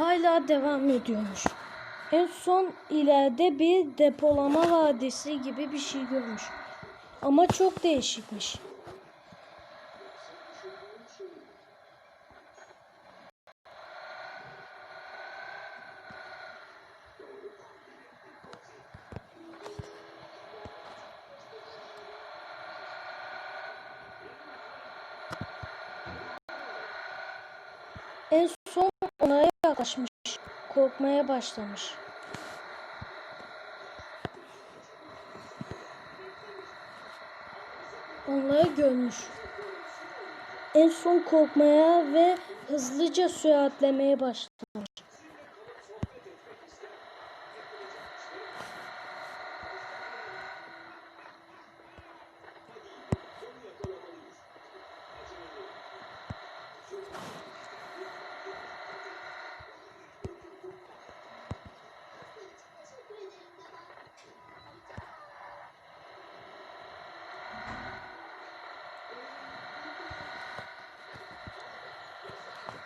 hala devam ediyormuş. En son ileride bir depolama vadisi gibi bir şey görmüş. Ama çok değişikmiş. En son ona yaklaşmış. Korkmaya başlamış. Onları görmüş. En son korkmaya ve hızlıca süratlemeye başlamış.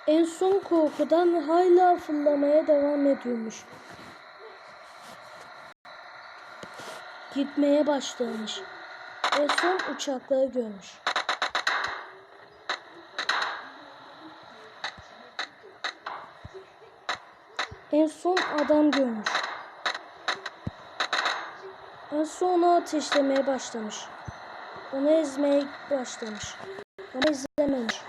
En son korkudan hala fırlamaya devam ediyormuş. Gitmeye başlamış. En son uçakları görmüş. En son adam görmüş. En son onu ateşlemeye başlamış. Onu ezmeye başlamış. Ama ezememiş.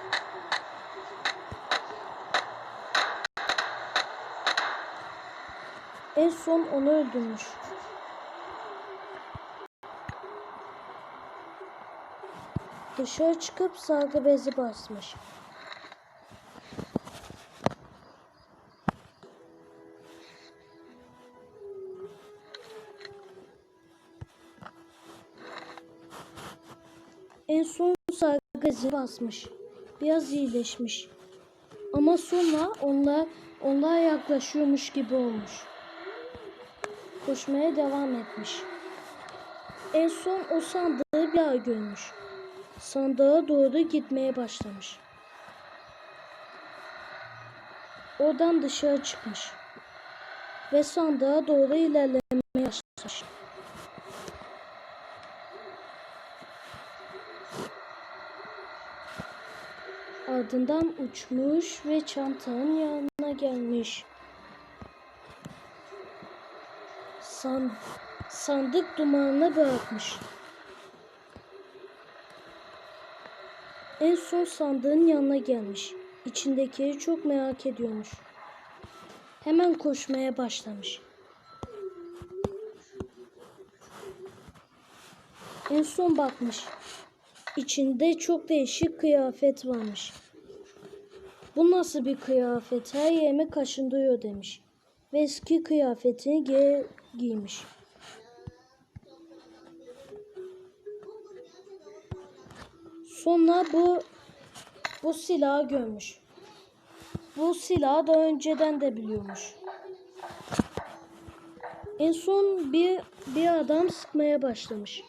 En son onu öldürmüş. Dışarı çıkıp sargı bezi basmış. En son sargı bezi basmış. Biraz iyileşmiş. Ama sonra onlar onlar yaklaşıyormuş gibi olmuş. Koşmaya devam etmiş. En son o sandığı bir daha görmüş. Sandığa doğru gitmeye başlamış. Oradan dışarı çıkmış. Ve sandığa doğru ilerlemeye başlamış. Ardından uçmuş ve çantanın yanına gelmiş. San, sandık dumanına bırakmış. En son sandığın yanına gelmiş. İçindekileri çok merak ediyormuş. Hemen koşmaya başlamış. En son bakmış. İçinde çok değişik kıyafet varmış. Bu nasıl bir kıyafet? Her yerime kaşındırıyor demiş. Ve eski kıyafetini geri giymiş. Sonra bu bu silahı görmüş. Bu silahı daha önceden de biliyormuş. En son bir bir adam sıkmaya başlamış.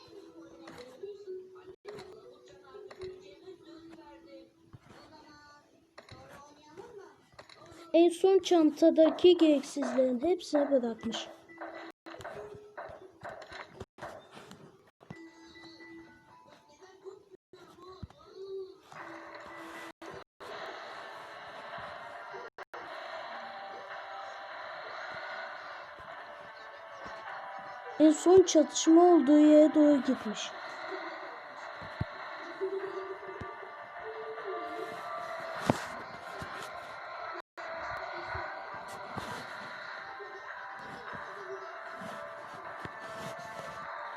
En son çantadaki gereksizlerin hepsini bırakmış. En son çatışma olduğu yere doğru gitmiş.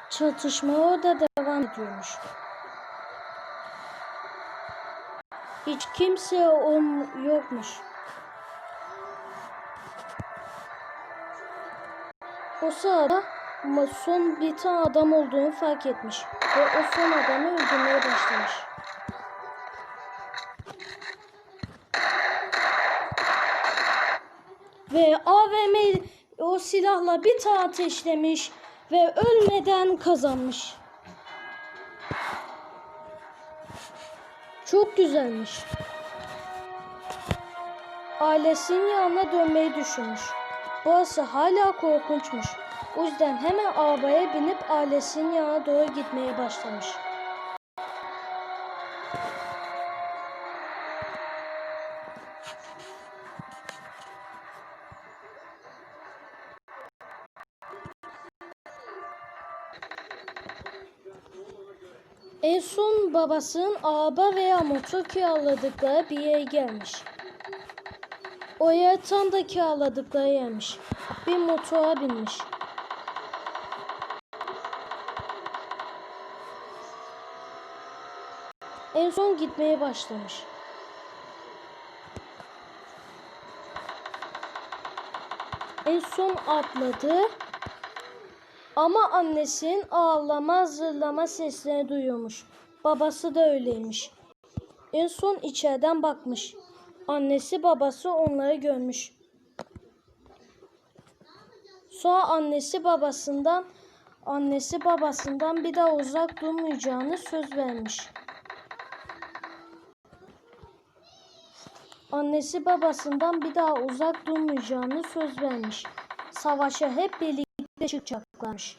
Çatışma orada devam ediyormuş. Hiç kimse on yokmuş. O sırada ama son bir tane adam olduğunu fark etmiş. Ve o son adamı öldürmeye başlamış. Ve AVM o silahla bir tane ateşlemiş ve ölmeden kazanmış. Çok güzelmiş. ailesinin yanına dönmeyi düşünmüş. Burası hala korkunçmuş. O yüzden hemen arabaya binip ailesinin yanına doğru gitmeye başlamış. En son babasının araba veya motor kiraladıkları bir yere gelmiş. O yer tam da kiraladıkları yermiş. Bir motora binmiş. En son gitmeye başlamış. En son atladı. Ama annesinin ağlama zırlama seslerini duyuyormuş. Babası da öyleymiş. En son içeriden bakmış. Annesi babası onları görmüş. Sonra annesi babasından annesi babasından bir daha uzak durmayacağını söz vermiş. Annesi babasından bir daha uzak durmayacağını söz vermiş. Savaşa hep birlikte çıkacaklarmış.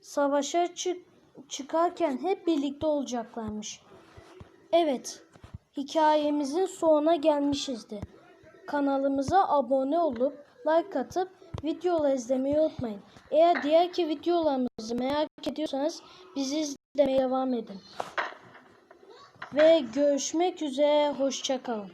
Savaşa çık çıkarken hep birlikte olacaklarmış. Evet, hikayemizin sonuna gelmişizdir. Kanalımıza abone olup like atıp videoları izlemeyi unutmayın. Eğer diğerki videolarımızı merak ediyorsanız bizi izlemeye devam edin. Ve görüşmek üzere, hoşçakalın.